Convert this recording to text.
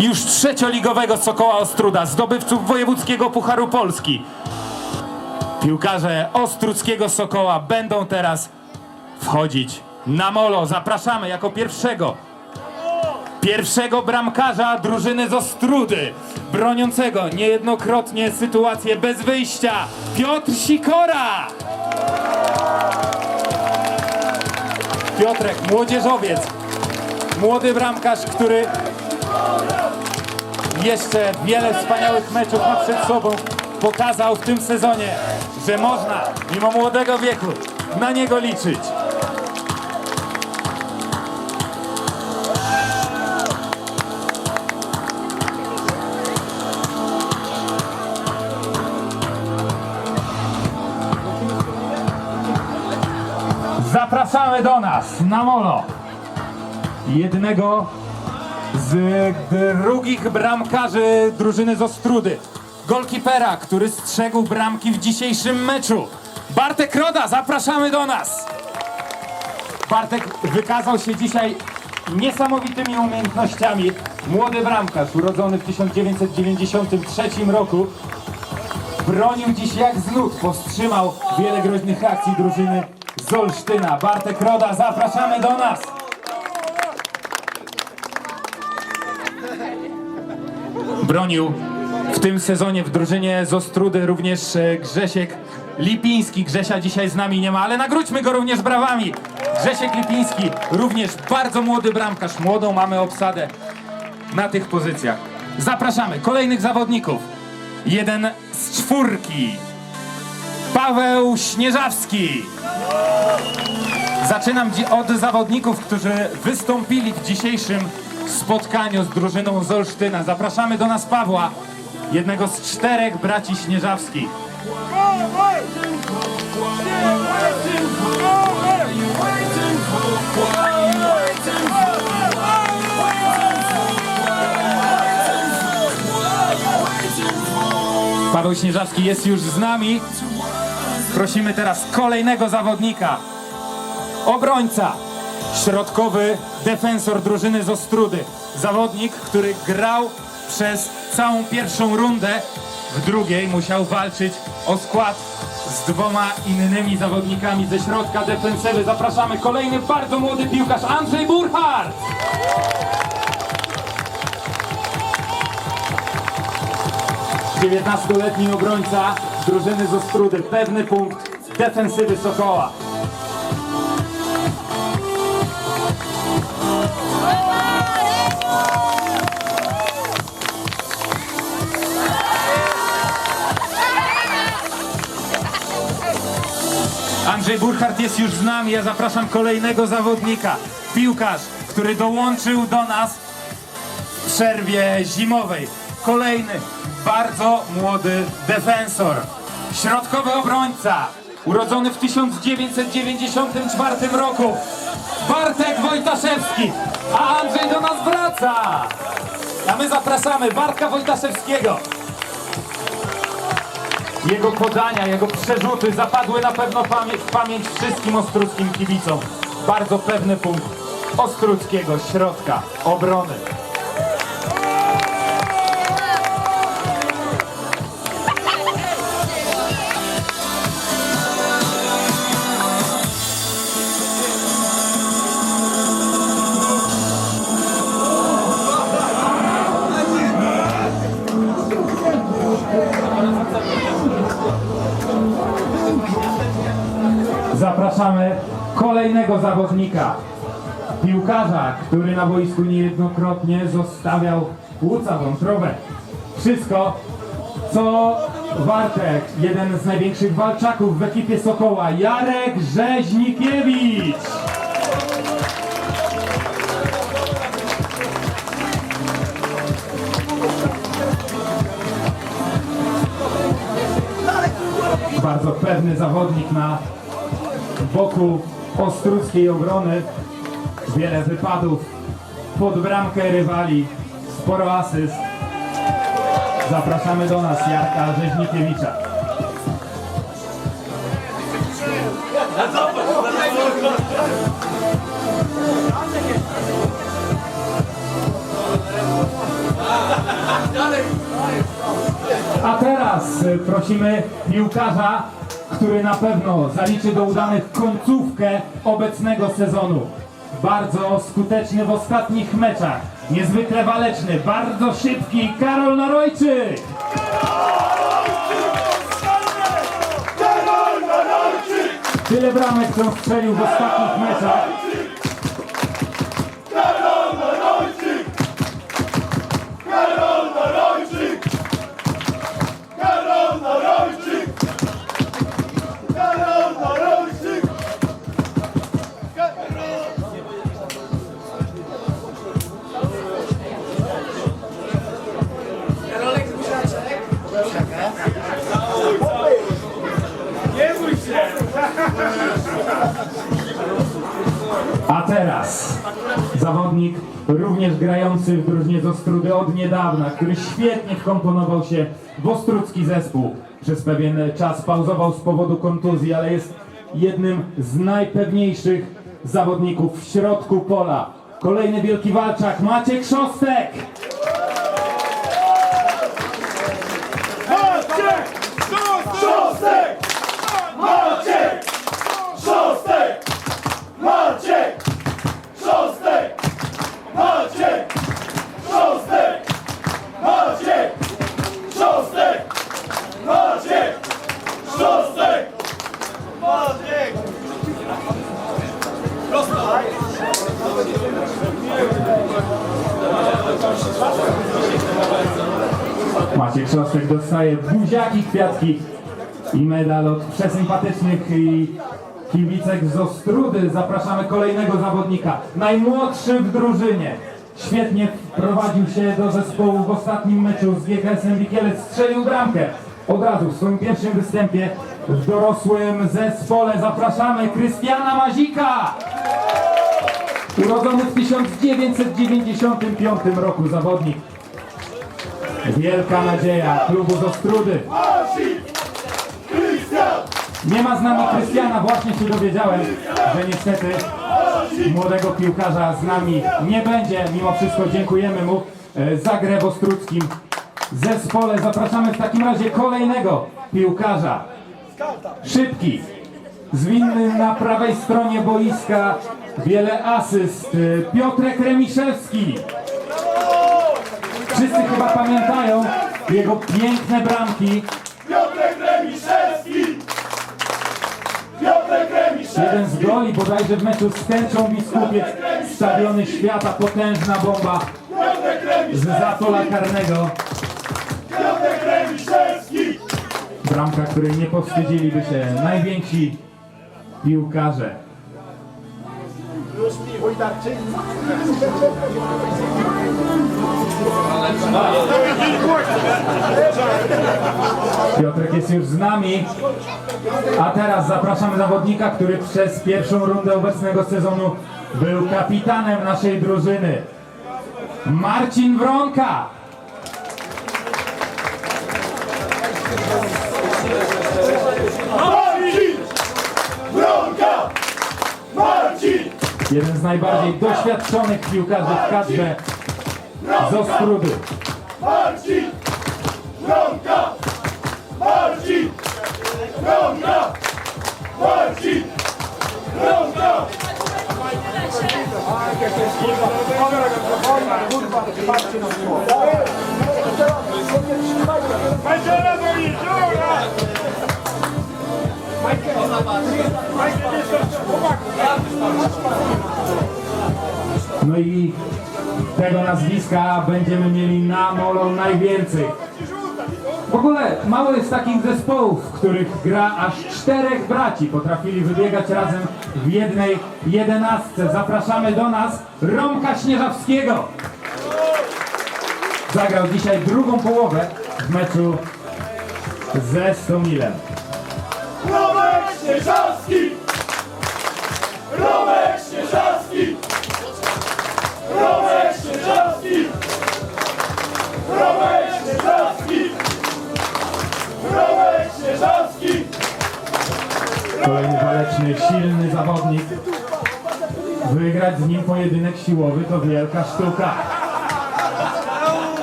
już trzecioligowego Sokoła Ostruda, zdobywców wojewódzkiego Pucharu Polski. Piłkarze Ostruckiego Sokoła będą teraz wchodzić na molo. Zapraszamy jako pierwszego pierwszego bramkarza drużyny z Ostrudy, broniącego niejednokrotnie sytuację bez wyjścia, Piotr Sikora! Piotrek, młodzieżowiec, młody bramkarz, który jeszcze wiele wspaniałych meczów ma przed sobą, pokazał w tym sezonie, że można, mimo młodego wieku, na niego liczyć. Zapraszamy do nas na molo jednego z drugich bramkarzy drużyny z Ostrudy. Golkipera, który strzegł bramki w dzisiejszym meczu. Bartek Roda, zapraszamy do nas. Bartek wykazał się dzisiaj niesamowitymi umiejętnościami. Młody bramkarz, urodzony w 1993 roku. Bronił dziś jak z nut, powstrzymał wiele groźnych akcji drużyny z Olsztyna. Bartek Roda, zapraszamy do nas. Bronił w tym sezonie w drużynie z Ostrudy również e, Grzesiek Lipiński. Grzesia dzisiaj z nami nie ma, ale nagródźmy go również brawami. Grzesiek Lipiński, również bardzo młody bramkarz. Młodą mamy obsadę na tych pozycjach. Zapraszamy kolejnych zawodników. Jeden z czwórki. Paweł Śnieżawski. Zaczynam od zawodników, którzy wystąpili w dzisiejszym spotkaniu z drużyną z Olsztyna. Zapraszamy do nas Pawła, jednego z czterech braci Śnieżawskich. Paweł Śnieżawski jest już z nami. Prosimy teraz kolejnego zawodnika. Obrońca, środkowy defensor drużyny z Ostrudy. Zawodnik, który grał przez całą pierwszą rundę. W drugiej musiał walczyć o skład z dwoma innymi zawodnikami ze środka defensywy. Zapraszamy kolejny bardzo młody piłkarz Andrzej Burchardt. Dziewiętnastoletni obrońca drużyny z Ostrudy. Pewny punkt defensywy Sokoła. Andrzej Burchardt jest już z nami. Ja zapraszam kolejnego zawodnika. Piłkarz, który dołączył do nas w przerwie zimowej. Kolejny bardzo młody defensor. Środkowy obrońca. Urodzony w 1994 roku. Bartek Wojtaszewski. A Andrzej do nas wraca. A my zapraszamy Bartka Wojtaszewskiego. Jego podania, jego przerzuty zapadły na pewno pamię- w pamięć wszystkim ostruckim kibicom. Bardzo pewny punkt ostruckiego środka obrony. Zapraszamy kolejnego zawodnika. Piłkarza, który na boisku niejednokrotnie zostawiał płuca wątrobe. Wszystko, co Wartek, jeden z największych walczaków w ekipie Sokoła, Jarek Rzeźnikiewicz. Bardzo pewny zawodnik na wokół ostruckiej obrony. Wiele wypadów pod bramkę rywali, sporo asyst. Zapraszamy do nas Jarka Rzeźnikiewicza. A teraz prosimy piłkarza który na pewno zaliczy do udanych końcówkę obecnego sezonu. Bardzo skuteczny w ostatnich meczach, niezwykle waleczny, bardzo szybki Karol Narojczyk! Tyle bramek, co strzelił w ostatnich meczach. Zawodnik również grający w drużynie z Ostrudy od niedawna, który świetnie wkomponował się w ostrudzki zespół. Przez pewien czas pauzował z powodu kontuzji, ale jest jednym z najpewniejszych zawodników w środku pola. Kolejny wielki walczak Maciek Szostek! Szostek dostaje buziaki, kwiatki i medal od przesympatycznych i kibicek z Ostrudy. Zapraszamy kolejnego zawodnika, najmłodszy w drużynie. Świetnie wprowadził się do zespołu w ostatnim meczu z GKS-em Wikielec, strzelił bramkę. Od razu w swoim pierwszym występie w dorosłym zespole zapraszamy Krystiana Mazika. Urodzony w 1995 roku zawodnik Wielka nadzieja klubu z Ostrudy. Nie ma z nami Krystiana, właśnie się dowiedziałem, że niestety młodego piłkarza z nami nie będzie. Mimo wszystko dziękujemy mu e, za grę w ostrudzkim zespole. Zapraszamy w takim razie kolejnego piłkarza. Szybki, zwinny na prawej stronie boiska, wiele asyst. e, Piotrek Remiszewski. Wszyscy chyba pamiętają jego piękne bramki. Piotrek Remiszewski! Piotrek Remiszewski! Jeden z goli bodajże w meczu z Tęczą Biskupiec, Stadiony Świata, potężna bomba z zapola karnego. Piotrek Remiszewski! Bramka, której nie powstydziliby się najwięksi piłkarze. Piotrek jest już z nami. A teraz zapraszamy zawodnika, który przez pierwszą rundę obecnego sezonu był kapitanem naszej drużyny. Marcin Wronka. Marcin! Bronka! Marcin! Jeden z najbardziej doświadczonych piłkarzy w kadrze z Ostrudy. Marcin! Bronka! Marcin! Bronka! Marcin! Bronka! I tego nazwiska będziemy mieli na molo najwięcej. W ogóle mało jest takich zespołów, w których gra aż czterech braci. Potrafili wybiegać razem w jednej jedenastce. Zapraszamy do nas Romka Śnieżawskiego. Zagrał dzisiaj drugą połowę w meczu ze Stomilem. Romek Śnieżawski! Romek Wygrać z nim pojedynek siłowy to wielka sztuka.